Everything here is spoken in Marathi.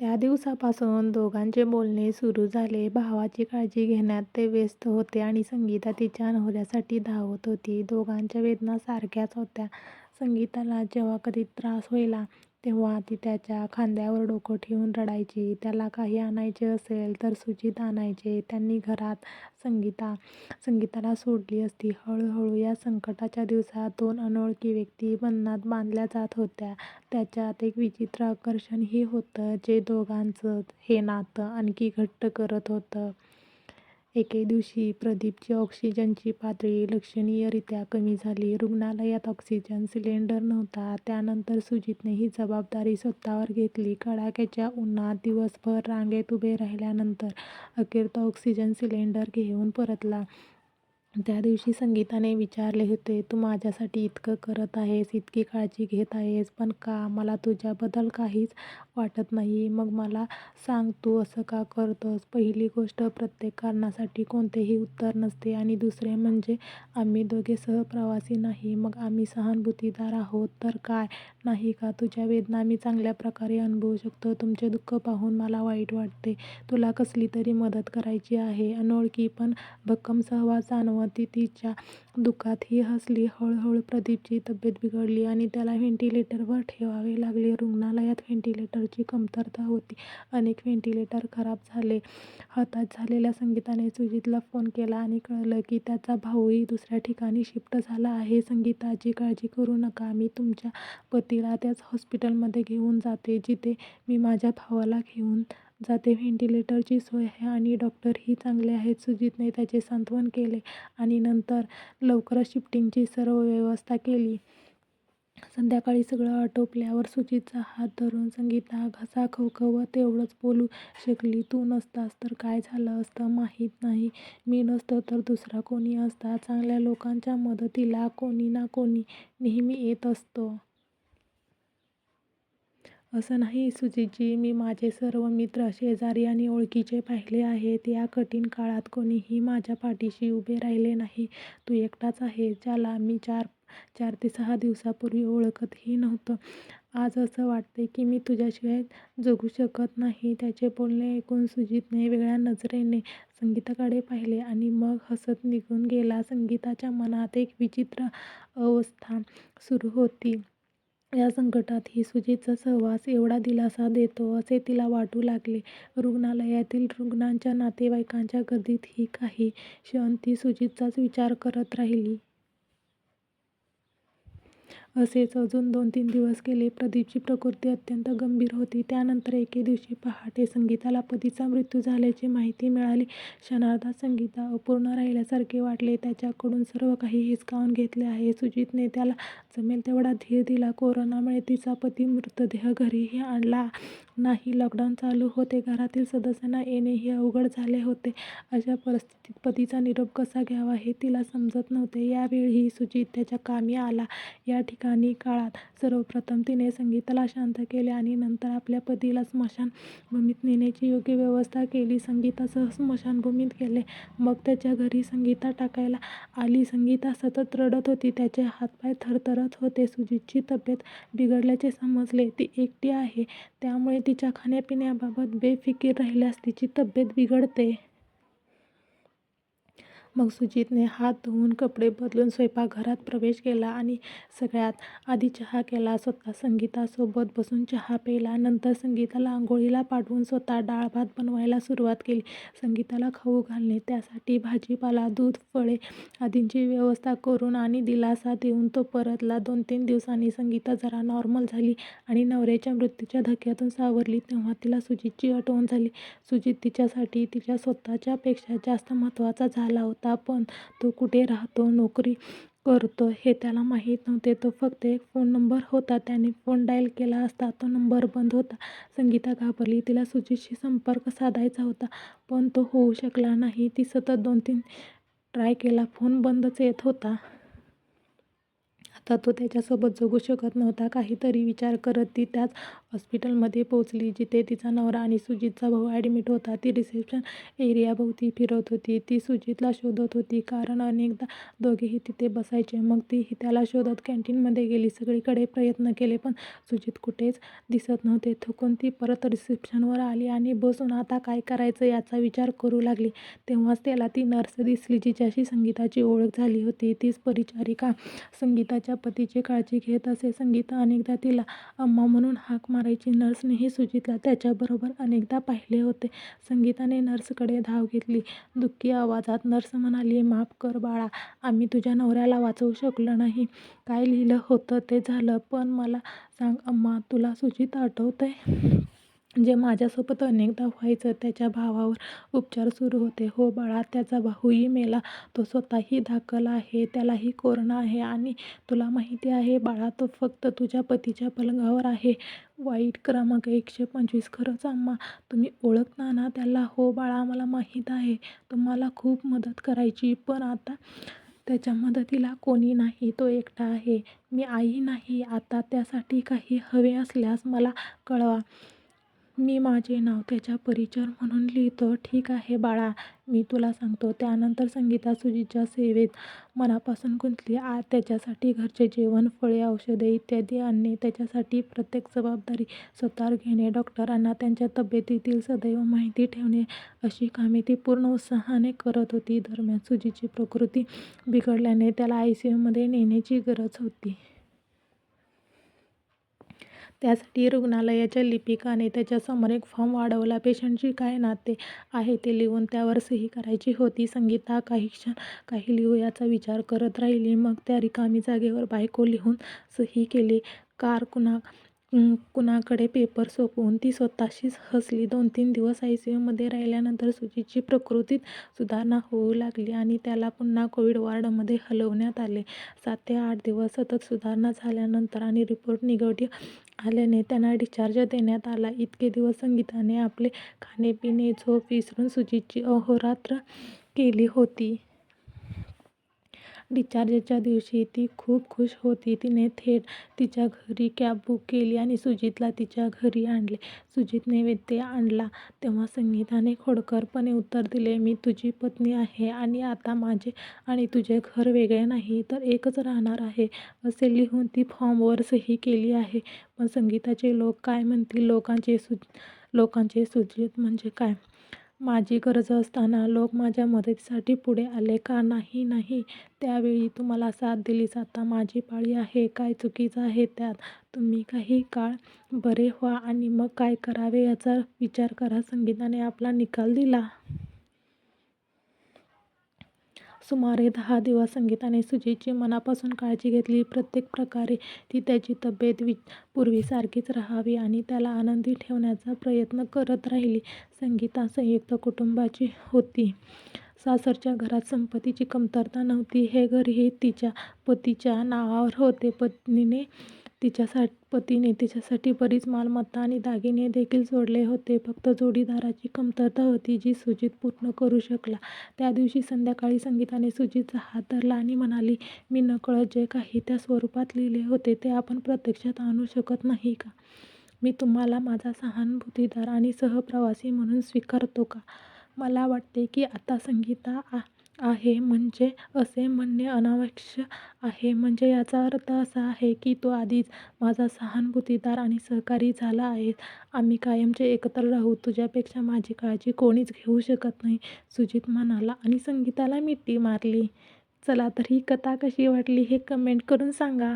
त्या दिवसापासून दोघांचे बोलणे सुरू झाले. भावाची काळजी घेण्यात ते व्यस्त होते आणि संगीता तिच्या नवऱ्यासाठी धावत होती. दोघांच्या वेदना सारख्याच होत्या. संगीताला जेव्हा कधी त्रास व्हायला तेव्हा ती त्याच्या खांद्यावर डोकं ठेवून रडायची. त्याला काही आणायचे असेल तर सुजित आणायचे. त्यांनी घरात संगीता संगीताला सोडली असती. हळूहळू या संकटाच्या दिवसात दोन अनोळखी व्यक्ती बंधनात बांधल्या जात होत्या. त्याच्यात एक विचित्र आकर्षणही होतं जे दोघांचं हे नातं आणखी घट्ट करत होतं. एके दिवशी प्रदीपची ऑक्सिजनची पातळी लक्षणीयरीत्या कमी झाली. रुग्णालयात ऑक्सिजन सिलेंडर नव्हता. त्यानंतर सुजितने ही जबाबदारी स्वतःवर घेतली. कडाक्याच्या उन्हात दिवसभर रांगेत उभे राहिल्यानंतर अखेर तो ऑक्सिजन सिलेंडर घेऊन परतला. त्या दिवशी संगीताने विचारले होते, तू माझ्यासाठी इतकं करत आहेस, इतकी काळजी घेत आहेस, पण का मला तुझ्याबद्दल काहीच वाटत नाही? मग मला सांग तू असं का करतोस? पहिली गोष्ट प्रत्येक कारणासाठी कोणतेही उत्तर नसते आणि दुसरे म्हणजे आम्ही दोघे सहप्रवासी नाही. मग आम्ही सहानुभूतीदार आहोत तर काय नाही का? तुझ्या वेदना मी चांगल्या प्रकारे अनुभवू शकतो. तुमचे दुःख पाहून मला वाईट वाटते. तुला कसलीतरी मदत करायची आहे. अनोळखी पण भक्कम सहवास जाणवत ती तिच्या दुःखातही हसली. हळूहळू प्रदीपची तब्येत बिघडली आणि त्याला व्हेंटिलेटरवर ठेवावे लागले. रुग्णालयात व्हेंटिलेटरची कमतरता होती. अनेक व्हेंटिलेटर खराब झाले. हताश झालेल्या संगीताने सुजितला फोन केला आणि कळलं की त्याचा भाऊही दुसऱ्या ठिकाणी शिफ्ट झाला आहे. संगीताची काळजी करू नका. मी तुमच्या पतीला त्याच हॉस्पिटलमध्ये घेऊन जाते जिथे मी माझ्या भावाला घेऊन जाते. व्हेंटिलेटरची सोय आहे आणि डॉक्टरही चांगले आहेत. सुजितने त्याचे सांत्वन केले आणि नंतर लवकरच शिफ्टिंगची सर्व व्यवस्था केली. संध्याकाळी सगळं आटोपल्यावर सुजितचा हात धरून संगीता घसा खवखवत एवढंच बोलू शकली, तू नसतास तर काय झालं असतं माहीत नाही. मी नसतो तर दुसरा कोणी असता. चांगल्या लोकांच्या मदतीला कोणी ना कोणी नेहमी येत असतं. असं नाही सुजितजी. मी माझे सर्व मित्र, शेजारी आणि ओळखीचे पाहिले आहेत. या कठीण काळात कोणीही माझ्या पाठीशी उभे राहिले नाही. तू एकटाच आहे ज्याला मी चार चार ते सहा दिवसापूर्वी ओळखतही नव्हतं आज असं वाटते की मी तुझ्याशिवाय जगू शकत नाही. त्याचे बोलणे ऐकून सुजितने वेगळ्या नजरेने संगीताकडे पाहिले आणि मग हसत निघून गेला. संगीताच्या मनात एक विचित्र अवस्था सुरू होती. या संकटातही सुजितचा सहवास एवढा दिलासा देतो असे तिला वाटू लागले. रुग्णालयातील रुग्णांच्या नातेवाईकांच्या गर्दीतही काही क्षण ती सुजितचाच विचार करत राहिली. असेच अजून दोन-तीन दिवस गेले. प्रदीपची प्रकृती अत्यंत गंभीर होती. त्यानंतर एके दिवशी पहाटे संगीताला पतीचा मृत्यू झाल्याची माहिती मिळाली. क्षणार्धात संगीता अपूर्ण राहिल्यासारखे वाटले. त्याच्याकडून सर्व काही हिसकावून घेतले आहे. सुजितने त्याला जमेल तेवढा धीर दिला. कोरोनामुळे तिचा पती मृतदेह घरीही आणला नाही. लॉकडाऊन चालू होते. घरातील सदस्यांना येणेही अवघड झाले होते. अशा परिस्थितीत पतीचा निरोप कसा घ्यावा हे तिला समजत नव्हते. यावेळीही सुजित त्याच्या कामी आला. या कठीण काळात सर्वप्रथम तिने संगीताला शांत केले आणि नंतर आपल्या पतीला स्मशानभूमीत नेण्याची योग्य व्यवस्था केली. संगीतासह स्मशानभूमीत गेले. मग त्याच्या घरी संगीता टाकायला आली. संगीता सतत रडत होती. त्याचे हातपाय थरथरत होते. सुजितची तब्येत बिघडल्याचे समजले. ती एकटी आहे त्यामुळे तिच्या खाण्यापिण्याबाबत बेफिकीर राहिल्यास तिची तब्येत बिघडते. मग सुजितने हात धुवून, कपडे बदलून स्वयंपाकघरात प्रवेश केला आणि सगळ्यात आधी चहा केला. स्वतः संगीतासोबत बसून चहा प्यायला. नंतर संगीताला आंघोळीला पाठवून स्वतः डाळ-भात बनवायला सुरुवात केली. संगीताला खाऊ घालणे, त्यासाठी भाजीपाला, दूध, फळे आदींची व्यवस्था करून आणि दिलासा देऊन तो परतला. दोन-तीन दिवसांनी संगीता जरा नॉर्मल झाली आणि नवऱ्याच्या मृत्यूच्या धक्क्यातून सावरली. तेव्हा तिला सुजितची आठवण झाली. सुजित तिच्यासाठी तिच्या स्वतःच्या पेक्षा जास्त महत्त्वाचा झाला होता. पण तो कुठे राहतो, नोकरी करतो हे त्याला माहीत नव्हते. तो फक्त एक फोन नंबर होता. त्याने फोन डायल केला असता तो नंबर बंद होता. संगीता घाबरली. तिला सुजितशी संपर्क साधायचा होता पण तो होऊ शकला नाही. ती सतत दोन-तीन ट्राय केला. फोन बंदच येत होता. आता तो त्याच्यासोबत जगू शकत नव्हता. काहीतरी विचार करत ती त्याच हॉस्पिटलमध्ये पोहोचली जिथे तिचा नवरा आणि सुजितचा भाऊ ॲडमिट होता. ती रिसेप्शन एरियाभोवती फिरत होती. ती सुजितला शोधत होती कारण अनेकदा दोघेही तिथे बसायचे. मग तीही त्याला शोधत कॅन्टीनमध्ये गेली. सगळीकडे प्रयत्न केले पण सुजित कुठेच दिसत नव्हते. थकून ती परत रिसेप्शनवर आली आणि बसून आता काय करायचं याचा विचार करू लागली. तेव्हाच त्याला ती नर्स दिसली जिच्याशी संगीताची ओळख झाली होती. तीच परिचारिका संगीताच्या पतीची काळजी घेत असे. संगीता अनेकदा तिला अम्मा म्हणून हाक मारायची. नर्सनेही सुजितला त्याच्याबरोबर अनेकदा पाहिले होते. संगीताने नर्सकडे धाव घेतली. दुःखी आवाजात नर्स म्हणाली, माफ कर बाळा, आम्ही तुझ्या नवऱ्याला वाचवू शकलो नाही. काय लिहिलं होतं ते झालं. पण मला सांग अम्मा, तुला सुजित आठवतंय? जे माझ्यासोबत अनेकदा व्हायचं. त्याच्या भावावर उपचार सुरू होते. हो बाळा, त्याचा भाऊही मेला. तो स्वतःही दाखल आहे. त्यालाही कोरोना आहे आणि तुला माहिती आहे बाळा, तो फक्त तुझ्या पतीच्या पलंगावर आहे. वाईट क्रमांक एकशे पंचवीस. खरंच अम्मा, तुम्ही ओळखता ना त्याला? हो बाळा, मला माहीत आहे. तुम्हाला खूप मदत करायची. पण आता त्याच्या मदतीला कोणी नाही. तो एकटा आहे. मी आई नाही आता. त्यासाठी काही हवे असल्यास मला कळवा. मी माझे नाव त्याच्या परिचर म्हणून लिहितो. ठीक आहे बाळा, मी तुला सांगतो. त्यानंतर संगीता सुजीच्या सेवेत मनापासून गुंतली. त्याच्यासाठी घरचे जेवण, फळे, औषधे इत्यादी आणणे. त्याच्यासाठी प्रत्येक जबाबदारी स्वतःवर घेणे. डॉक्टरांना त्यांच्या तब्येतीतील सदैव माहिती ठेवणे अशी कामे ती पूर्ण उत्साहाने करत होती. दरम्यान सुजीची प्रकृती बिघडल्याने त्याला आयसीयूमध्ये नेण्याची गरज होती. त्यासाठी रुग्णालयाच्या लिपिकाने त्याच्यासमोर एक फॉर्म वाढवला. पेशंटशी काय नाते आहे ते लिहून त्यावर सही करायची होती. संगीता काही क्षण काय लिहू याचा विचार करत राहिली. मग त्या रिकामी जागेवर बायको लिहून सही केली. कार कुणाकडे पेपर सोपवून ती स्वतःशीच हसली. दोन-तीन दिवस आयसीयूमध्ये राहिल्यानंतर सुजितची प्रकृतीत सुधारणा होऊ लागली आणि त्याला पुन्हा कोव्हिड वॉर्डमध्ये हलवण्यात आले. सात ते आठ दिवस सतत सुधारणा झाल्यानंतर आणि रिपोर्ट निगेटिव्ह आल्याने त्यांना डिस्चार्ज देण्यात आला. इतके दिवस संगीताने आपले खाणे-पिणे, झोप विसरून सुजितची अहोरात्र केली होती. डिस्चार्जच्या दिवशी ती खूप खुश होती. तिने थेट तिच्या घरी कॅब बुक केली आणि सुजितला तिच्या घरी आणले. सुजित नैवेद्य आणला तेव्हा संगीताने खोडकरपणे उत्तर दिले, मी तुझी पत्नी आहे आणि आता माझे आणि तुझे घर वेगळे नाही, तर एकच राहणार आहे, असे लिहून ती फॉर्मवर सही केली आहे. पण संगीताचे लोक काय म्हणतील? लोकांचे सु लोकांचे सुजित म्हणजे काय? माझी गरज असताना लोक माझ्या मदतीसाठी पुढे आले का? नाही नाही. त्यावेळी तुम्हाला साथ दिलीच आता माझी पाळी आहे. काय चुकीचं आहे त्यात? तुम्ही काही काळ बरे व्हा आणि मग काय करावे याचा विचार करा. संगीताने आपला निकाल दिला. सुमारे दहा दिवस संगीताने सुजीची मनापासून काळजी घेतली. प्रत्येक प्रकारे ती त्याची तब्येत पूर्वीसारखीच राहावी आणि त्याला आनंदी ठेवण्याचा प्रयत्न करत राहिली. संगीता संयुक्त कुटुंबाची होती. सासरच्या घरात संपत्तीची कमतरता नव्हती. हे घरही तिच्या पतीच्या नावावर होते. पत्नीने तिच्यासाठी पतीने तिच्यासाठी बरीच मालमत्ता आणि दागिने देखील सोडले होते. फक्त जोडीदाराची कमतरता होती जी सुजित पूर्ण करू शकला. त्या दिवशी संध्याकाळी संगीताने सुजितचा हात धरला आणि म्हणाली, मी नकळत जे काही त्या स्वरूपात लिहिले होते ते आपण प्रत्यक्षात आणू शकत नाही का? मी तुम्हाला माझा सहानुभूतीदार आणि सहप्रवासी म्हणून स्वीकारतो का? मला वाटते की आता संगीता आहे म्हणजे असे म्हणणे अनावश्यक आहे. म्हणजे याचा अर्थ असा आहे की तो आधीच माझा सहानुभूतीदार आणि सहकारी झाला आहे आम्ही कायमचे एकत्र राहू. तुझ्यापेक्षा माझी काळजी कोणीच घेऊ शकत नाही, सुजित म्हणाला आणि संगीताला मिठी मारली. चला तर ही कथा कशी वाटली हे कमेंट करून सांगा.